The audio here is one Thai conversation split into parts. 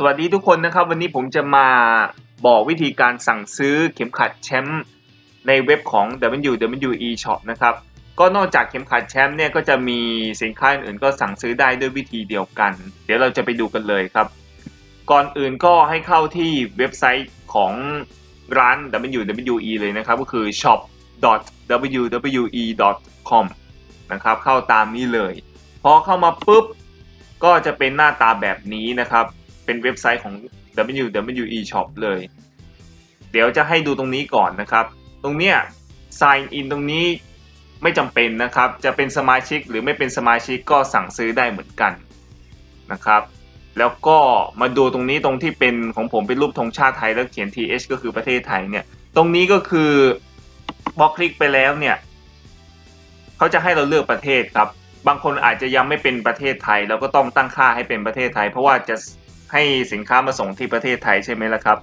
สวัสดีทุกคนนะครับ วันนี้ผมจะมาบอกวิธีการสั่งซื้อเข็มขัดแชมป์ในเว็บของ WWE Shop นะครับ ก็นอกจากเข็มขัดแชมป์เนี่ยก็จะมีสินค้าอื่นก็สั่งซื้อได้ด้วยวิธีเดียวกัน เดี๋ยวเราจะไปดูกันเลยครับ ก่อนอื่นก็ให้เข้าที่เว็บไซต์ของร้าน WWE เลยนะครับ ก็คือ shop.wwe.com นะครับ เข้าตามนี้เลย พอเข้ามาปุ๊บก็จะเป็นหน้าตาแบบนี้นะครับ เป็นเว็บไซต์ของ WWE Shop เลย เดี๋ยวจะให้ดูตรงนี้ก่อนนะครับ ตรงเนี้ย sign in ตรงนี้ไม่จำเป็นนะครับ จะเป็นสมาชิกหรือไม่เป็นสมาชิกก็สั่งซื้อได้เหมือนกันนะครับ แล้วก็มาดูตรงนี้ตรงที่เป็นของผมเป็นรูปธงชาติไทยแล้วเขียน TH ก็คือประเทศไทยเนี่ย ตรงนี้ก็คือพอคลิกไปแล้วเนี่ยเขาจะให้เราเลือกประเทศครับ บางคนอาจจะยังไม่เป็นประเทศไทย เราก็ต้องตั้งค่าให้เป็นประเทศไทย เพราะว่าจะ ให้สินค้ามาส่งที่ประเทศไทยใช่ไหมล่ะครับ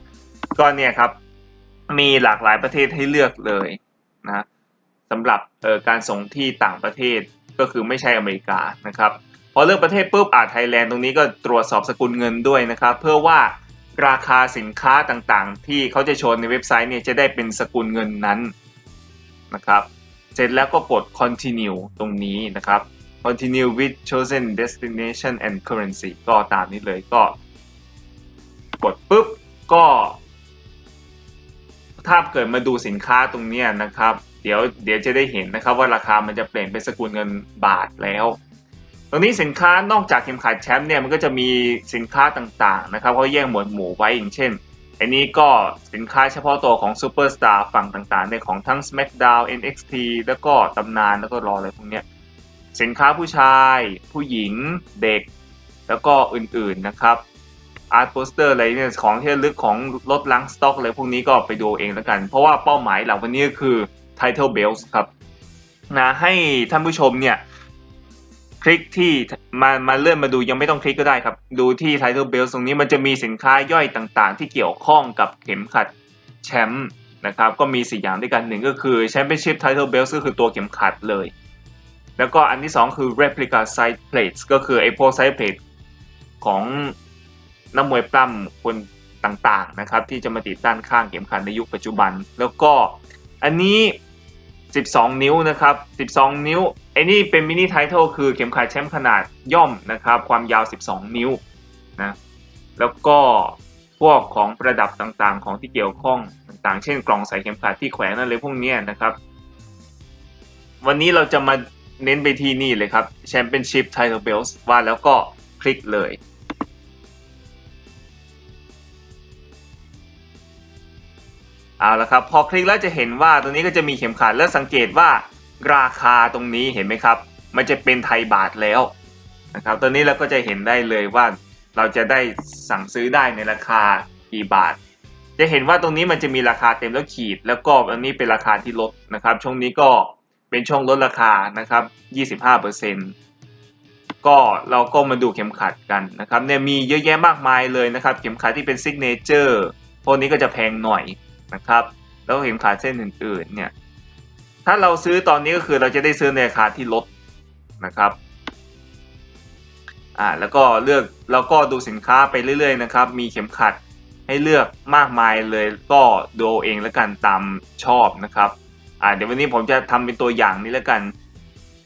ก็เนี่ยครับมีหลากหลายประเทศให้เลือกเลยนะสำหรับการส่งที่ต่างประเทศก็คือไม่ใช่อเมริกานะครับพอเลือกประเทศปุ๊บอาจไทยแลนด์ตรงนี้ก็ตรวจสอบสกุลเงินด้วยนะครับ เพื่อว่าราคาสินค้าต่างๆ ที่เขาจะโชว์ในเว็บไซต์เนี่ยจะได้เป็นสกุลเงินนั้นนะครับ เสร็จแล้วก็กด continue ตรงนี้นะครับ continue with chosen destination and currency ก็ตามนี้เลยก็ กดปุ๊บก็ ถ้าเกิดมาดูสินค้าตรงนี้นะครับ เดี๋ยวเดี๋ยวจะได้เห็นนะครับว่าราคามันจะเปลี่ยนเป็นสกุลเงินบาทแล้ว ตรงนี้สินค้านอกจากเข็มขัดแชมป์เนี่ยมันก็จะมีสินค้าต่างๆนะครับเขาแยกหมวดหมู่ไว้อย่างเช่นอันนี้ก็สินค้าเฉพาะตัวของซูเปอร์สตาร์ฝั่งต่างๆในของทั้ง SmackDown NXT แล้วก็ตำนานแล้วก็รออะไรพวกเนี้ยสินค้าผู้ชาย ผู้หญิงเด็ก แล้วก็อื่นๆนะครับ อาร์ตโปสเตอร์อะไรเนี่ยของที่ลึกของรถล้างสต็อกอะไรพวกนี้ก็ไปดูเองแล้วกัน เพราะว่าเป้าหมายหลักวันนี้ก็คือ Title Belts ครับนะให้ท่านผู้ชมเนี่ยคลิกที่มามาเลื่อนมาดูยังไม่ต้องคลิกก็ได้ครับ ดูที่ Title Belts ตรงนี้มันจะมีสินค้าย่อยต่างๆ ที่เกี่ยวข้องกับเข็มขัดแชมป์นะครับก็มี4อย่างด้วยกันหนึ่งก็คือ Championship Title Belts ก็คือตัวเข็มขัดเลย แล้วก็อันที่ 2 คือ Replica Side Plates ก็คือไอ้พวก Side Plate ของ นักมวยปล้ำคนต่างๆนะครับที่จะมาติดตั้งข้างเข็มขัดในยุคปัจจุบัน แล้วก็อันนี้ 12 นิ้วนะครับ 12 นิ้วไอ้นี่เป็นมินิไททอลคือเข็มขัดแชมป์ขนาดย่อมนะครับความยาว 12 นิ้วนะแล้วก็พวกของประดับต่างๆ ของที่เกี่ยวข้องต่างๆ เช่นกล่องใส่เข็มขัดที่แขวนอะไรพวกนี้นะครับ วันนี้เราจะมาเน้นไปที่นี่เลยครับ Championship Title Belts ว่าแล้วก็คลิกเลย เอาละครับพอคลิกแล้วจะเห็นว่าตรงนี้ก็จะมีเข็มขัดและสังเกตว่าราคาตรงนี้เห็นไหมครับ มันจะเป็นไทยบาทแล้วนะครับตอนนี้เราก็จะเห็นได้เลยว่าเราจะได้สั่งซื้อได้ในราคากี่บาท จะเห็นว่าตรงนี้มันจะมีราคาเต็มแล้วขีด แล้วก็อันนี้เป็นราคาที่ลดนะครับ ช่วงนี้ก็เป็นช่วงลดราคานะครับ 25%ก็เราก็มาดูเข็มขัดกันนะครับเนี่ยมีเยอะแยะมากมายเลยนะครับ เข็มขัดที่เป็นซิกเนเจอร์พวกนี้ก็จะแพงหน่อย นะครับ แล้วเข็มขัดเส้นอื่นๆเนี่ยถ้าเราซื้อตอนนี้ก็คือเราจะได้ซื้อในราคาที่ลดนะครับอ่าแล้วก็เลือกแล้วก็ดูสินค้าไปเรื่อยๆนะครับ มีเข็มขัดให้เลือกมากมายเลยก็ดูเองแล้วกันตามชอบนะครับอ่าเดี๋ยววันนี้ผมจะทำเป็นตัวอย่างนี้แล้วกัน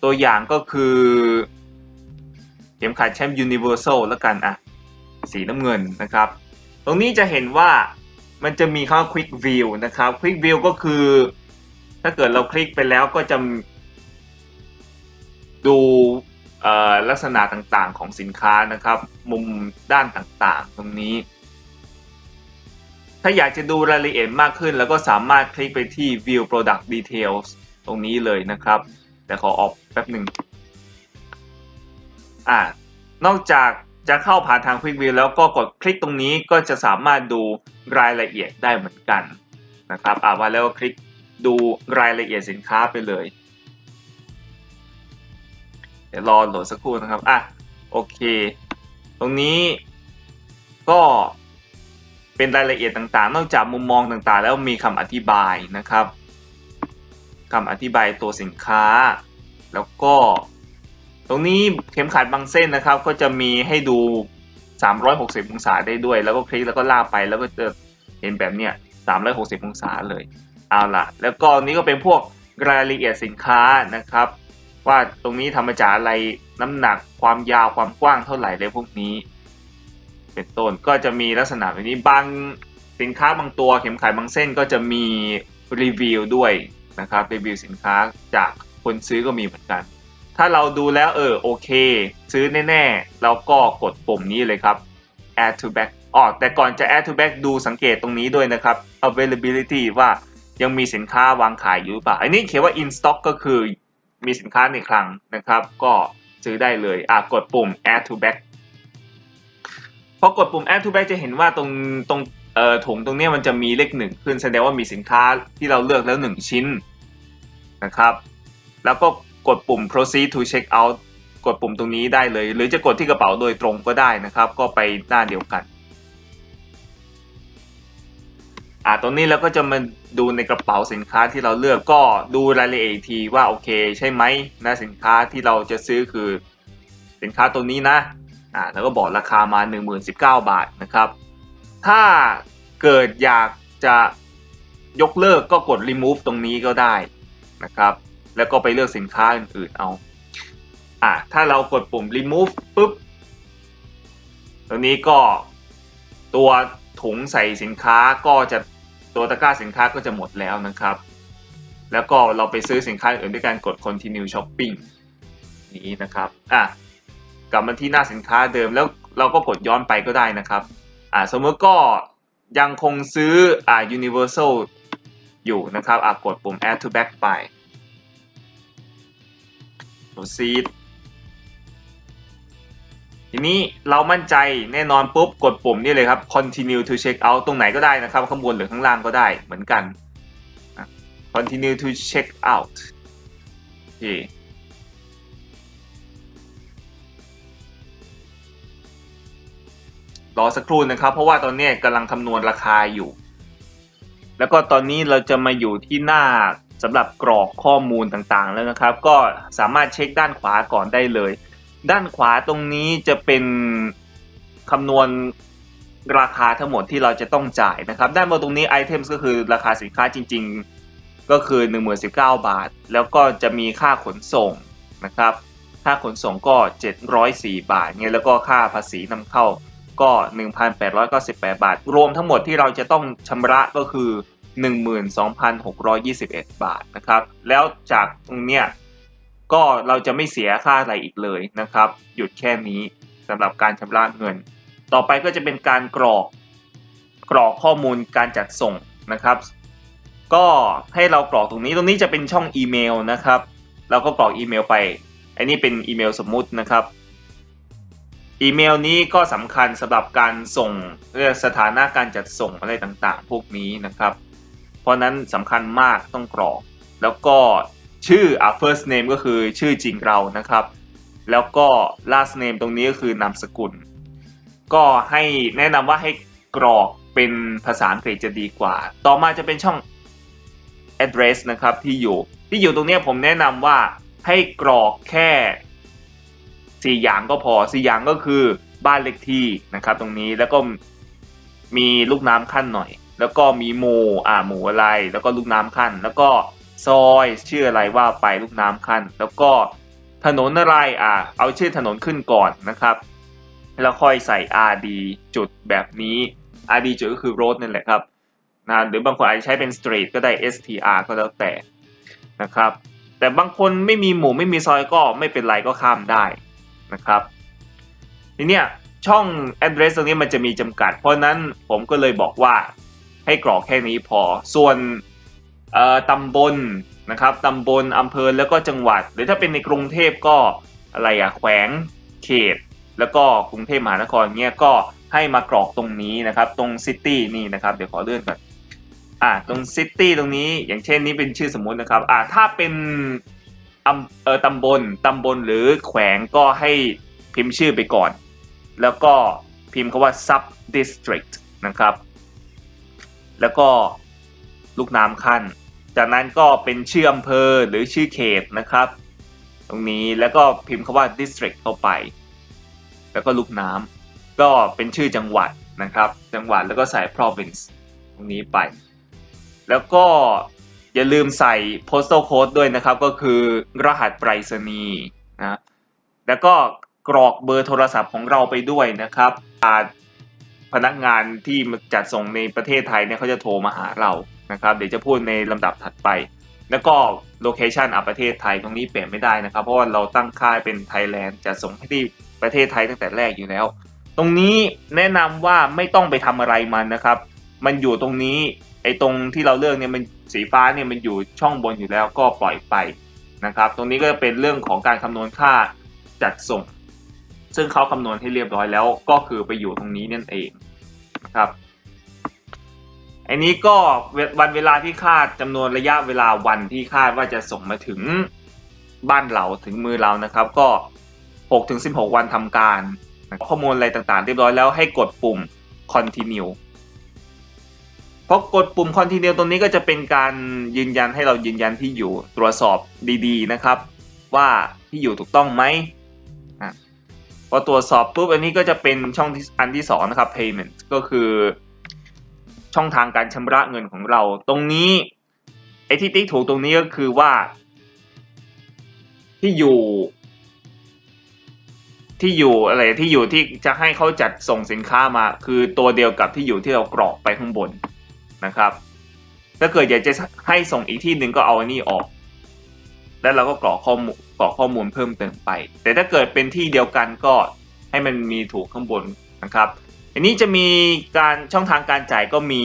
ตัวอย่างก็คือ เข็มขัดแชมป์ยูนิเวอร์แซลแล้วกันอะสีน้ำเงินนะครับ ตรงนี้จะเห็นว่า มันจะมีข้า Quick View นะครับ Quick View ก็คือ ถ้าเกิดเราคลิกไปแล้วก็จะดูลักษณะต่างๆของสินค้านะครับ มุมด้านต่างๆ ตรงนี้ ถ้าอยากจะดูรายละเอียดมากขึ้น แล้วก็สามารถคลิกไปที่ View Product Details ตรงนี้เลยนะครับ แต่ขอออกแป๊บหนึ่งอ่านอกจาก จะเข้าผ่านทาง Quick View แล้วก็กดคลิกตรงนี้ก็จะสามารถดูรายละเอียดได้เหมือนกันนะครับอ่าว่าแล้วคลิกดูรายละเอียดสินค้าไปเลย เดี๋ยวรอโหลดสักครู่นะครับอะโอเค ตรงนี้ก็เป็นรายละเอียดต่างๆ นอกจากมุมมองต่างๆ แล้วมีคำอธิบายนะครับคำอธิบายตัวสินค้า แล้วก็ ตรงนี้เข็มขัดบางเส้นนะครับ ก็จะมีให้ดู 360 องศาได้ด้วย แล้วก็คลิกแล้วก็ลากไปแล้วก็จะเห็นแบบเนี้ย360 องศาเลย เอาล่ะ แล้วก็นี้ก็เป็นพวกรายละเอียดสินค้านะครับ ว่าตรงนี้ทำมาจากอะไรน้ำหนักความยาวความกว้างเท่าไหร่เลยพวกนี้ เป็นต้นก็จะมีลักษณะแบบนี้บางสินค้าบางตัวเข็มขัดบางเส้นก็จะมีรีวิวด้วยนะครับรีวิวสินค้าจากคนซื้อก็มีเหมือนกัน ถ้าเราดูแล้วเออโอเค ซื้อแน่ๆเราก็กดปุ่มนี้เลยครับ add to back อ๋อแต่ก่อนจะ add to back ดูสังเกตตรงนี้ด้วยนะครับ availability ว่ายังมีสินค้าวางขายอยู่หรือเปล่า อันนี้เขียนว่า in stock ก็คือมีสินค้าในคลังนะครับ ก็ซื้อได้เลย อะกดปุ่ม add to back พอกดปุ่ม add to back จะเห็นว่าตรงตรงเอ่อถุงตรงนี้มันจะมีเลขหนึ่งขึ้นแสดงว่ามีสินค้าที่เราเลือกแล้ว 1 ชิ้นนะครับ แล้วก็ กดปุ่ม proceed to check out กดปุ่มตรงนี้ได้เลย หรือจะกดที่กระเป๋าโดยตรงก็ได้นะครับ ก็ไปหน้าเดียวกันอ่าตรงนี้เราก็จะมาดูในกระเป๋าสินค้าที่เราเลือกก็ดูรายละเอียดทีว่าโอเคใช่ไหมนะสินค้าที่เราจะซื้อคือสินค้าตัวนี้นะอ่าแล้วก็บอกราคามา 1019 บาทนะครับ ถ้าเกิดอยากจะยกเลิกก็กด remove ตรงนี้ก็ได้นะครับ แล้วก็ไปเลือกสินค้าอื่นๆเอาอะถ้าเรากดปุ่ม remove ปุ๊บตรงนี้ก็ตัวถุงใส่สินค้าก็จะตัวตะกร้าสินค้าก็จะหมดแล้วนะครับ แล้วก็เราไปซื้อสินค้าอื่นด้วยการกด continue shopping นี้นะครับอะกลับมาที่หน้าสินค้าเดิมแล้วเราก็กดย้อนไปก็ได้นะครับอ่าสมมติก็ยังคงซื้ออ่า universal อยู่นะครับอะกดปุ่ม add to back ไป proceed ทีนี้เรามั่นใจแน่นอนปุ๊บกดปุ่มนี่เลยครับ continue to check out ตรงไหนก็ได้นะครับ ข้างบนหรือข้างล่างก็ได้เหมือนกัน continue to check out โอเครอสักครู่นะครับ เพราะว่าตอนนี้กำลังคำนวณราคาอยู่ แล้วก็ตอนนี้เราจะมาอยู่ที่หน้า สำหรับกรอกข้อมูลต่างๆแล้วนะครับ ก็สามารถเช็คด้านขวาก่อนได้เลย ด้านขวาตรงนี้จะเป็นคำนวณราคาทั้งหมดที่เราจะต้องจ่ายนะครับ ด้านบนตรงนี้ items ก็คือราคาสินค้าจริง ๆ ก็คือ 1019 บาท แล้วก็จะมีค่าขนส่งนะครับ ค่าขนส่งก็ 704 บาทเนี่ยแล้วก็ค่าภาษีนำเข้าก็ 1,898 บาท รวมทั้งหมดที่เราจะต้องชำระก็คือ 12,621 บาทนะครับ แล้วจากตรงเนี้ยก็เราจะไม่เสียค่าอะไรอีกเลยนะครับ หยุดแค่นี้สำหรับการชำระเงิน ต่อไปก็จะเป็นการกรอกกรอกข้อมูลการจัดส่งนะครับ ก็ให้เรากรอกตรงนี้ตรงนี้จะเป็นช่องอีเมลนะครับ เราก็กรอกอีเมลไป อันนี้เป็นอีเมลสมมุตินะครับอีเมลนี้ก็สำคัญสำหรับการส่งเรื่องสถานะการจัดส่งอะไรต่างๆ พวกนี้นะครับ เพราะนั้นสำคัญมากต้องกรอก แล้วก็ชื่ออะ first name ก็คือชื่อจริงเรานะครับ แล้วก็ last name ตรงนี้ก็คือนามสกุล ก็ให้แนะนำว่าให้กรอกเป็นภาษาอังกฤษจะดีกว่า ต่อมาจะเป็นช่อง address นะครับที่อยู่ที่อยู่ตรงนี้ผมแนะนำว่าให้กรอกแค่สี่อย่างก็พอสี่อย่างก็คือบ้านเลขที่นะครับตรงนี้แล้วก็มีลูกน้ำขั้นหน่อย แล้วก็มีหมู่อ่าหมู่อะไร แล้วก็ลูกน้ำขั้น แล้วก็ซอยชื่ออะไรว่าไปลูกน้ำขั้น แล้วก็ถนนอะไรอ่าเอาชื่อถนนขึ้นก่อนนะครับ แล้วค่อยใส่ RD จุดแบบนี้ RD จุดก็คือ road นั่นแหละครับนะหรือบางคนอาจจะใช้เป็น street ก็ได้ STR ก็แล้วแต่นะครับ แต่บางคนไม่มีหมู่ไม่มีซอยก็ไม่เป็นไรก็ข้ามได้นะครับทีเนี้ยช่อง address ตรงนี้มันจะมีจำกัด เพราะนั้นผมก็เลยบอกว่า ให้กรอกแค่นี้พอ ส่วนตำบลนะครับตำบลอำเภอแล้วก็จังหวัด หรือถ้าเป็นในกรุงเทพก็อะไรอะแขวงเขต แล้วก็กรุงเทพมหานครเนี้ยก็ให้มากรอกตรงนี้นะครับ ตรงซิตี้นี่นะครับเดี๋ยวขอเลื่อนก่อนอ่าตรงซิตี้ตรงนี้อย่างเช่นนี้เป็นชื่อสมมุตินะครับอ่าถ้าเป็นอำเออตำบลตำบลหรือแขวงก็ให้พิมพ์ชื่อไปก่อน แล้วก็พิมพ์คาว่า sub district นะครับ แล้วก็ลูกน้ำขั้น จากนั้นก็เป็นชื่ออำเภอหรือชื่อเขตนะครับ ตรงนี้แล้วก็พิมพ์คาว่า district เข้าไป แล้วก็ลูกน้ำก็เป็นชื่อจังหวัดนะครับ จังหวัดแล้วก็ใส่ province ตรงนี้ไป แล้วก็อย่าลืมใส่ postal code ด้วยนะครับ ก็คือรหัสไปรษณีย์นะแล้วก็กรอกเบอร์โทรศัพท์ของเราไปด้วยนะครับอาจ พนักงานที่จัดส่งในประเทศไทยเนี่ยเขาจะโทรมาหาเรานะครับ เดี๋ยวจะพูดในลำดับถัดไป แล้วก็โลเคชันอะประเทศไทยตรงนี้เปลี่ยนไม่ได้นะครับ เพราะว่าเราตั้งค่ายเป็นไทยแลนด์จะส่งให้ที่ประเทศไทยตั้งแต่แรกอยู่แล้ว ตรงนี้แนะนำว่าไม่ต้องไปทำอะไรมันนะครับ มันอยู่ตรงนี้ไอ้ตรงที่เราเลือกเนี่ยมันสีฟ้าเนี่ยมันอยู่ช่องบนอยู่แล้วก็ปล่อยไปนะครับ ตรงนี้ก็จะเป็นเรื่องของการคำนวณค่าจัดส่ง ซึ่งเขาคำนวณให้เรียบร้อยแล้วก็คือไปอยู่ตรงนี้นั่นเอง ครับอันนี้ก็วันเวลาที่คาดจำนวนระยะเวลาวันที่คาดว่าจะส่งมาถึงบ้านเราถึงมือเรานะครับ ก็6ถึง16 วันทำการ ข้อมูลอะไรต่างๆ เรียบร้อยแล้วให้กดปุ่ม continue พอกดปุ่ม continue ตรงนี้ก็จะเป็นการยืนยันให้เรายืนยันที่อยู่ตรวจสอบดีๆนะครับ ว่าที่อยู่ถูกต้องไหมพอตรวจสอบปุ๊บอันนี้ก็จะเป็นช่องอันที่สองนะครับ payment ก็คือช่องทางการชำระเงินของเรา ตรงนี้ไอ้ที่ติ๊กถูกตรงนี้ก็คือว่า ที่อยู่ ที่อยู่อะไรที่อยู่ที่จะให้เขาจัดส่งสินค้ามา คือตัวเดียวกับที่อยู่ที่เรากรอกไปข้างบนนะครับ ถ้าเกิดอยากจะให้ส่งอีกที่หนึ่งก็เอาอันนี้ออก แล้วเราก็กรอกข้อมูลกรอกข้อมูลเพิ่มเติมไป แต่ถ้าเกิดเป็นที่เดียวกันก็ให้มันมีถูกข้างบนนะครับ อันนี้จะมีการช่องทางการจ่ายก็มี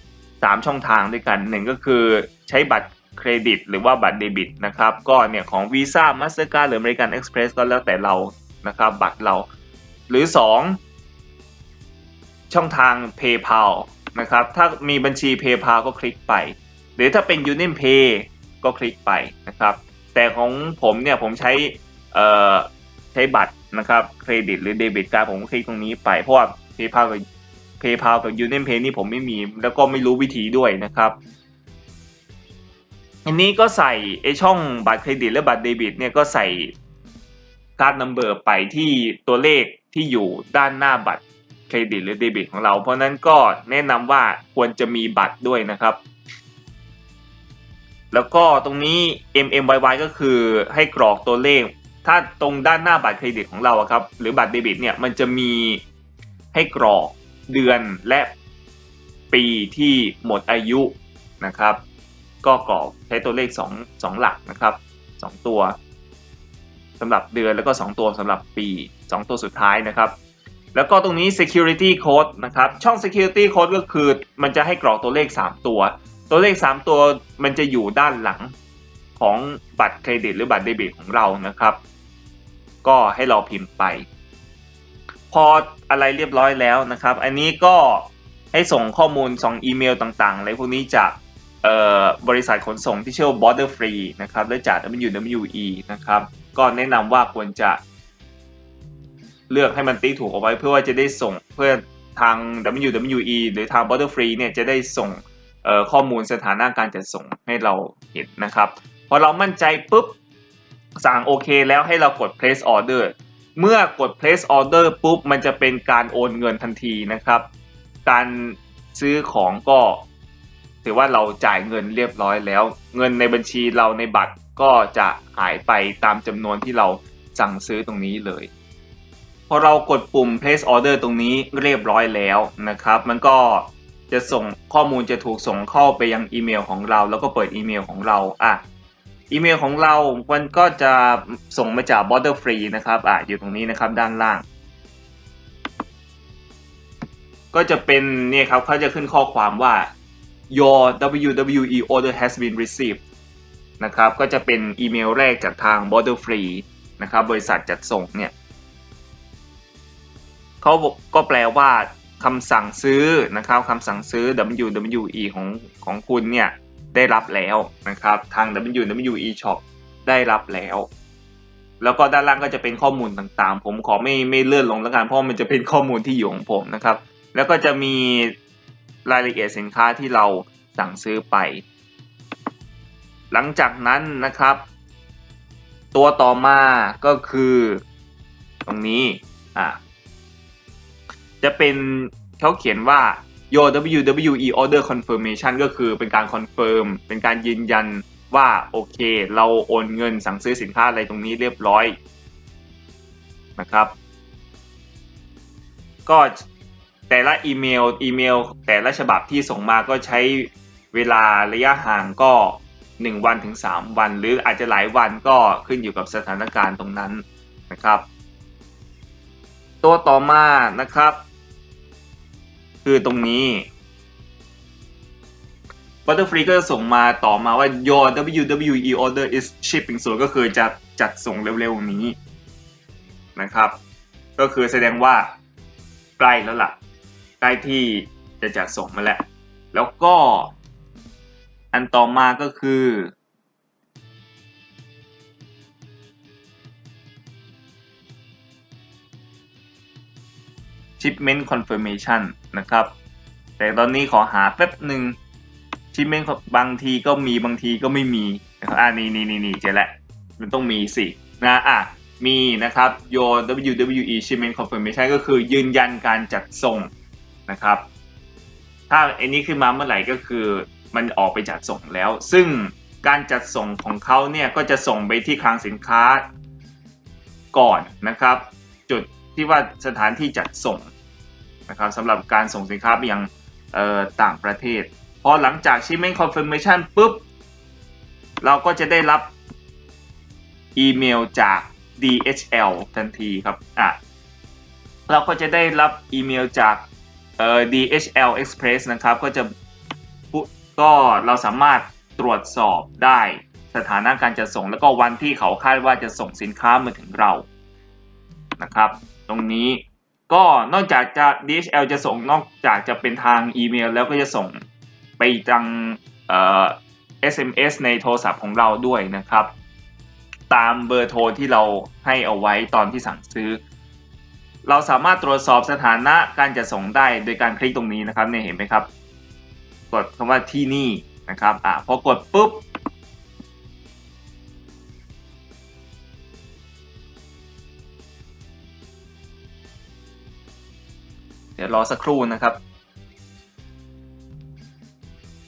3 ช่องทางด้วยกันหนึ่งก็คือใช้บัตรเครดิต หรือว่าบัตรเดบิตนะครับก็เนี่ยของ Visa Mastercard หรือ American Express ก็แล้วแต่เรานะครับบัตรเรา หรือ 2 ช่องทาง PayPal นะครับถ้ามีบัญชี PayPal ก็คลิกไป หรือถ้าเป็น Union Pay ก็คลิกไปนะครับ แต่ของผมเนี่ยผมใช้ใช้บัตรนะครับเครดิตหรือเดบิตการผมคลิกตรงนี้ไปเพราะว่า PayPal กับ PayPal กับ Union Pay นี่ผมไม่มี แล้วก็ไม่รู้วิธีด้วยนะครับอันนี้ก็ใส่ไอช่องบัตรเครดิตและบัตรเดบิตเนี่ยก็ใส่การ์ดนัมเบอร์ไปที่ตัวเลขที่อยู่ด้านหน้าบัตรเครดิตหรือเดบิตของเรา เพราะนั้นก็แนะนำว่าควรจะมีบัตรด้วยนะครับ แล้วก็ตรงนี้ MMYY ก็คือให้กรอกตัวเลข ถ้าตรงด้านหน้าบัตรเครดิตของเราครับ หรือบัตรเดบิตเนี่ยมันจะมี ให้กรอกเดือนและปีที่หมดอายุนะครับ ก็กรอกใช้ตัวเลข 2 2 หลักนะครับ 2 ตัวสำหรับเดือนแล้วก็ 2 ตัวสำหรับปี 2 ตัวสุดท้ายนะครับ แล้วก็ตรงนี้ security code นะครับ ช่อง security code ก็คือมันจะให้กรอกตัวเลข 3 ตัว ตัวเลข 3 ตัวมันจะอยู่ด้านหลังของบัตรเครดิตหรือบัตรเดบิตของเรานะครับ ก็ให้เราพิมพ์ไป พออะไรเรียบร้อยแล้วนะครับ อันนี้ก็ให้ส่งข้อมูลส่งอีเมลต่างๆอะไรพวกนี้จากบริษัทขนส่งที่ชื่อ Border Free นะครับและจาก WWE นะครับ ก็แนะนำว่าควรจะเลือกให้มันติ๊กถูกเอาไว้เพื่อว่าจะได้ส่งเพื่อทาง WWE หรือทาง Border Free เนี่ยจะได้ส่งข้อมูลสถานะการจัดส่งให้เราเห็นนะครับ พอเรามั่นใจปุ๊บสั่งโอเคแล้วให้เรากด place order เมื่อกด place order ปุ๊บ มันจะเป็นการโอนเงินทันทีนะครับ การซื้อของก็ถือว่าเราจ่ายเงินเรียบร้อยแล้ว เงินในบัญชีเราในบัตรก็จะหายไปตามจำนวนที่เราสั่งซื้อตรงนี้เลย พอเรากดปุ่ม place order ตรงนี้เรียบร้อยแล้วนะครับ มันก็จะส่งข้อมูลจะถูกส่งเข้าไปยังอีเมลของเรา แล้วก็เปิดอีเมลของเราอะ อีเมลของเรา มันก็จะส่งมาจาก Border Free นะครับอะอยู่ตรงนี้นะครับด้านล่าง ก็จะเป็นเนี่ยครับเขาจะขึ้นข้อความว่า your WWE order has been received นะครับก็จะเป็นอีเมลแรกจากทาง Border Free นะครับบริษัทจัดส่งเนี่ยเขาก็แปลว่าคำสั่งซื้อนะครับคำสั่งซื้อ WWE ของของคุณเนี่ย ได้รับแล้วนะครับ ทาง WWE Shop ได้รับแล้ว แล้วก็ด้านล่างก็จะเป็นข้อมูลต่างๆ ผมขอไม่ไม่เลื่อนลงแล้วกันเพราะมันจะเป็นข้อมูลที่อยู่ของผมนะครับ แล้วก็จะมีรายละเอียดสินค้าที่เราสั่งซื้อไป หลังจากนั้นนะครับ ตัวต่อมาก็คือตรงนี้อะจะเป็นเขาเขียนว่า your WWE order confirmation ก็คือเป็นการคอนเฟิร์มเป็นการยืนยันว่าโอเค เราโอนเงินสั่งซื้อสินค้าอะไรตรงนี้เรียบร้อยนะครับ ก็แต่ละอีเมลอีเมล แต่ละฉบับที่ส่งมาก็ใช้เวลาระยะห่างก็ 1 วันถึง 3 วัน หรืออาจจะหลายวันก็ขึ้นอยู่กับสถานการณ์ตรงนั้นนะครับ ตัวต่อมานะครับ คือตรงนี้ Butterfree ก็จะส่งมาต่อมาว่า your WWE order is shipping soon ก็คือจะจัดส่งเร็วๆนี้นะครับ ก็คือแสดงว่าใกล้แล้วล่ะ ใกล้ที่จะจัดส่งมาแล้ว แล้วก็อันต่อมาก็คือ shipment confirmation นะครับ แต่ตอนนี้ขอหาแป๊บหนึ่ง shipment บางทีก็มีบางทีก็ไม่มีนะครับอ่านี่นี่นี่นี่เจอแล้วมันต้องมีสินะอะมีนะครับ your WWE shipment confirmation ก็คือยืนยันการจัดส่งนะครับ ถ้าอันนี้ขึ้นมาเมื่อไหร่ก็คือมันออกไปจัดส่งแล้ว ซึ่งการจัดส่งของเขาเนี่ยก็จะส่งไปที่คลังสินค้าก่อนนะครับ จุดที่ว่าสถานที่จัดส่ง นะครับสำหรับการส่งสินค้าไปยังต่างประเทศ พอหลังจาก shipment confirmation ปุ๊บ เราก็จะได้รับอีเมลจาก DHL ทันทีครับอะเราก็จะได้รับอีเมลจากเอ่อ DHL Express นะครับ ก็จะก็เราสามารถตรวจสอบได้สถานะการจะส่งแล้วก็วันที่เขาคาดว่าจะส่งสินค้ามาถึงเรานะครับ ตรงนี้ ก็นอกจากจะ DHL จะส่งนอกจากจะเป็นทางอีเมล แล้วก็จะส่งไปทางเอ่อ SMS ในโทรศัพท์ของเราด้วยนะครับ ตามเบอร์โทรที่เราให้เอาไว้ตอนที่สั่งซื้อ เราสามารถตรวจสอบสถานะการจะส่งได้โดยการคลิกตรงนี้นะครับเนี่ยเห็นไหมครับ กดคำว่าที่นี่นะครับอะพอกดปุ๊บ ดี๋ยวรอสักครู่นะครับ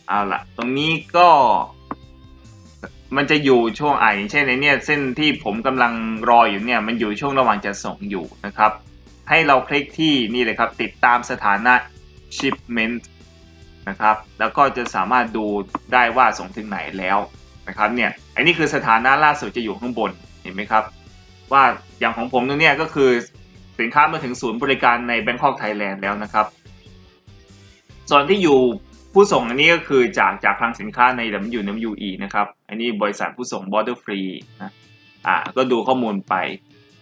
เอาละตรงนี้ก็ มันจะอยู่ช่วงอ่าอย่างเช่นในเนี่ยเส้นที่ผมกำลังรออยู่เนี่ย มันอยู่ช่วงระหว่างจะส่งอยู่นะครับ ให้เราคลิกที่นี่เลยครับ ติดตามสถานะ shipment นะครับ แล้วก็จะสามารถดูได้ว่าส่งถึงไหนแล้วนะครับเนี่ยอันนี้คือสถานะล่าสุดจะอยู่ข้างบนเห็นไหมครับ ว่าอย่างของผมตรงเนี้ยก็คือ สินค้ามาถึงศูนย์บริการใน Bangkok Thailand แล้วนะครับ ส่วนที่อยู่ผู้ส่งอันนี้ก็คือจากจากคลังสินค้าใน WWE นะครับ อันนี้บริษัทผู้ส่ง Border Free นะอ่าก็ดูข้อมูลไป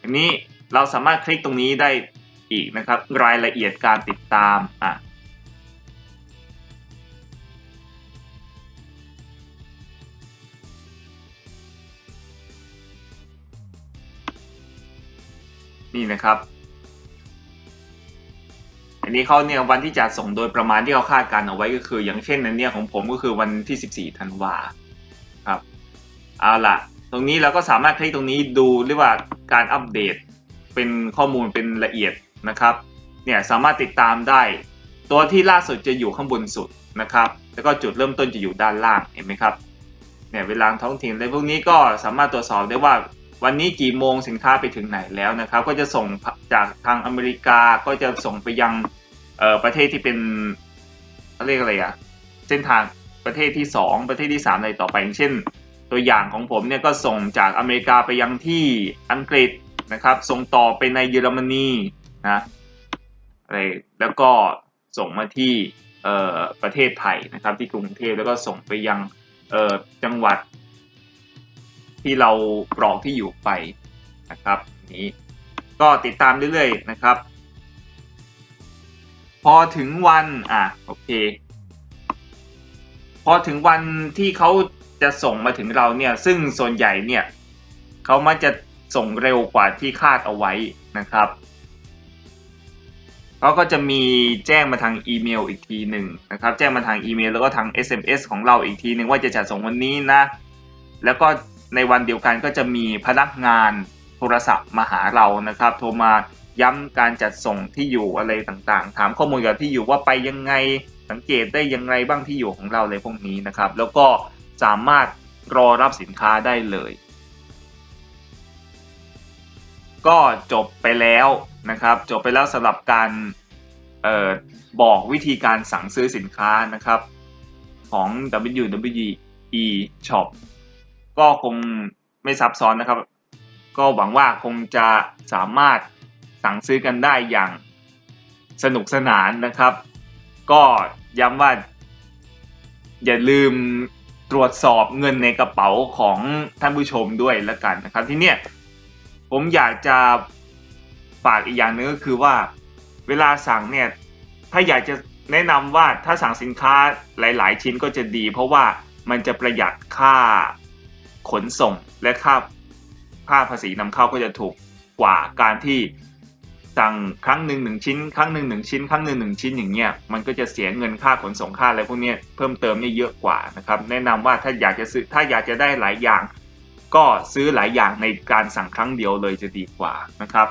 อันนี้เราสามารถคลิกตรงนี้ได้อีกนะครับ รายละเอียดการติดตามอ่านี่นะครับ อันนี้เขาเนี่ยวันที่จะส่งโดยประมาณที่เขาคาดการเอาไว้ก็คือ อย่างเช่นนันเนี่ยของผมก็คือวันที่ 14ธันวาครับเอาล่ะตรงนี้เราก็สามารถคลิกตรงนี้ดูเรียกว่าการอัปเดตเป็นข้อมูลเป็นละเอียดนะครับเนี่ยสามารถติดตามได้ ตัวที่ล่าสุดจะอยู่ข้างบนสุดนะครับ แล้วก็จุดเริ่มต้นจะอยู่ด้านล่างเห็นไหมครับเนี่ยเวลาท้องถิ่นอะไรพวกนี้ก็สามารถตรวจสอบได้ว่าวันนี้กี่โมงสินค้าไปถึงไหนแล้วนะครับ ก็จะส่งจากทางอเมริกาก็จะส่งไปยัง ประเทศที่เป็นเขาเรียกอะไรอะเส้นทางประเทศที่ 2 ประเทศที่ 3 อะไรต่อไปอย่างเช่น ตัวอย่างของผมเนี่ยก็ส่งจากอเมริกาไปยังที่อังกฤษนะครับ ส่งต่อไปในเยอรมนีนะอะไรแล้วก็ส่งมาที่ประเทศไทยนะครับ ที่กรุงเทพแล้วก็ส่งไปยังจังหวัด ที่เรากรอกที่อยู่ไปนะครับนี้ก็ติดตามเรื่อยๆนะครับ พอถึงวันอะโอเค พอถึงวันที่เขาจะส่งมาถึงเราเนี่ย ซึ่งส่วนใหญ่เนี่ยเขามักจะส่งเร็วกว่าที่คาดเอาไว้นะครับเขาก็จะมีแจ้งมาทางอีเมลอีกทีหนึ่งนะครับ แจ้งมาทางอีเมลแล้วก็ทาง SMS ของเราอีกทีหนึ่งว่าจะจัดส่งวันนี้นะ แล้วก็ในวันเดียวกันก็จะมีพนักงานโทรศัพท์มาหาเรานะครับ โทรมา ย้ำการจัดส่งที่อยู่อะไรต่างๆ ถามข้อมูลเกี่ยวกับที่อยู่ว่าไปยังไงสังเกตได้ยังไงบ้างที่อยู่ของเราเลยพวกนี้นะครับ แล้วก็สามารถรอรับสินค้าได้เลย ก็จบไปแล้วนะครับ จบไปแล้วสำหรับการออบอกวิธีการสั่งซื้อสินค้านะครับของ WWE Shop ก็คงไม่ซับซ้อนนะครับ ก็หวังว่าคงจะสามารถ สั่งซื้อกันได้อย่างสนุกสนานนะครับ ก็ย้ำว่า อย่าลืมตรวจสอบเงินในกระเป๋าของท่านผู้ชมด้วยละกันนะครับ ที่เนี่ยผมอยากจะฝากอีกอย่างหนึงก็คือว่าเวลาสั่งเนี่ยถ้าอยากจะแนะนำว่าถ้าสั่งสินค้าหลาย ๆ ชิ้นก็จะดี เพราะว่ามันจะประหยัดค่าขนส่งและค่าค่าภาษีนำเข้าก็จะถูกกว่าการที่ สั่งครั้งหนึ่งหนึ่งชิ้น ครั้งหนึ่งหนึ่งชิ้น ครั้งหนึ่งหนึ่งชิ้นอย่างเงี้ยมันก็จะเสียเงินค่าขนส่งค่าอะไรพวกนี้เพิ่มเติมเนี่ยเยอะกว่านะครับแนะนำว่าถ้าอยากจะซื้อถ้าอยากจะได้หลายอย่าง ก็ซื้อหลายอย่างในการสั่งครั้งเดียวเลยจะดีกว่านะครับ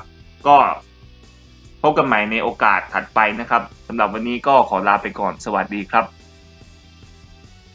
ก็พบกันใหม่ในโอกาสถัดไปนะครับสำหรับวันนี้ก็ขอลาไปก่อนสวัสดีครับ